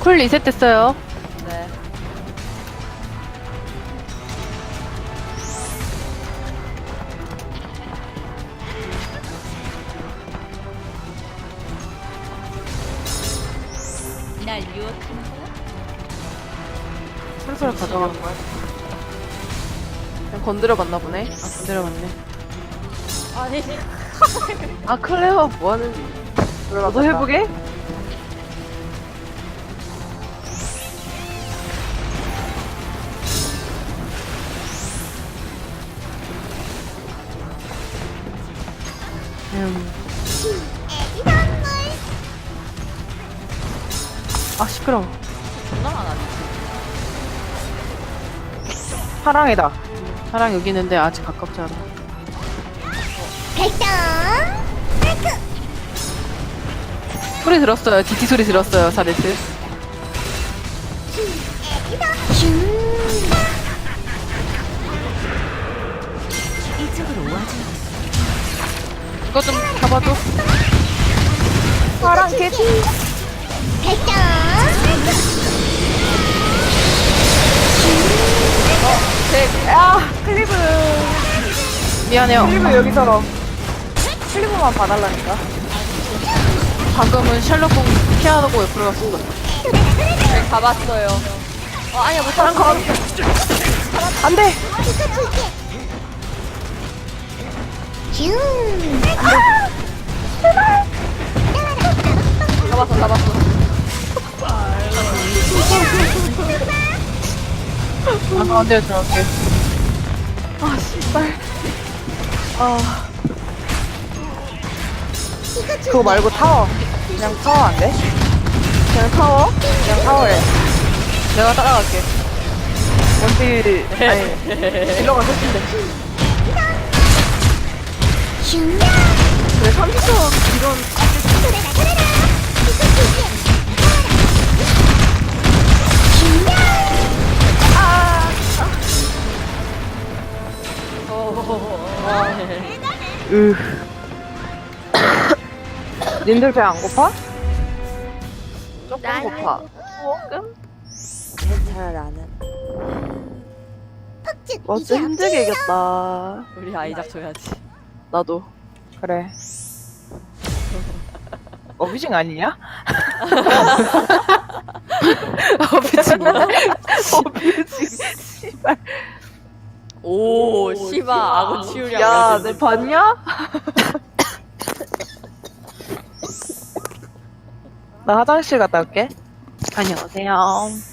쿨 리셋 됐어요. 네. 날 유혹하는 거야? 슬슬 가져가는 거야. 그냥 건드려봤나 보네. 아, 건드려봤네. 아니, 아, 클레어 뭐하는. 너도 해보게? 음. 아, 시끄러워. 존나 많아지. 사랑이다. 사랑 여기 있는데 아직 가깝지 않아. 소리 들었어요. 디티 소리 들었어요, 사레스. 이쪽으로 와줘. 이거 좀 잡아줘. 사랑 개피. 아, 클리브. 미안해요. 클리브 여기서럼. 클리브만 봐달라니까. 방금은 샬롯공 피하고 옆으로 갔어. 네, 가봤어요. 어, 아니야, 못 사랑 살았어. 가. 안 돼. 잡았어, 잡았어. 아, 가운데 들어갈게. 아, 씨발. 아. 그거 말고 타워. 그냥 타워 안 돼? 그냥 타워? 그냥 타워해. 내가 따라갈게. 원딜, 아니, 딜러가 셋인데. 그래, 30초 이런. 으. 님들 배 안 고파? 조금 고파. 조금? 괜찮아, 나는. 와, 진짜 힘들게 이겼다. 우리 아이작 줘야지. 나도. 그래. 어비징 아니냐? 어비징. 어비징. 씨발. 오, 씨바, 아군 치우량. 야, 내 봤냐? 나 화장실 갔다 올게. 안녕하세요.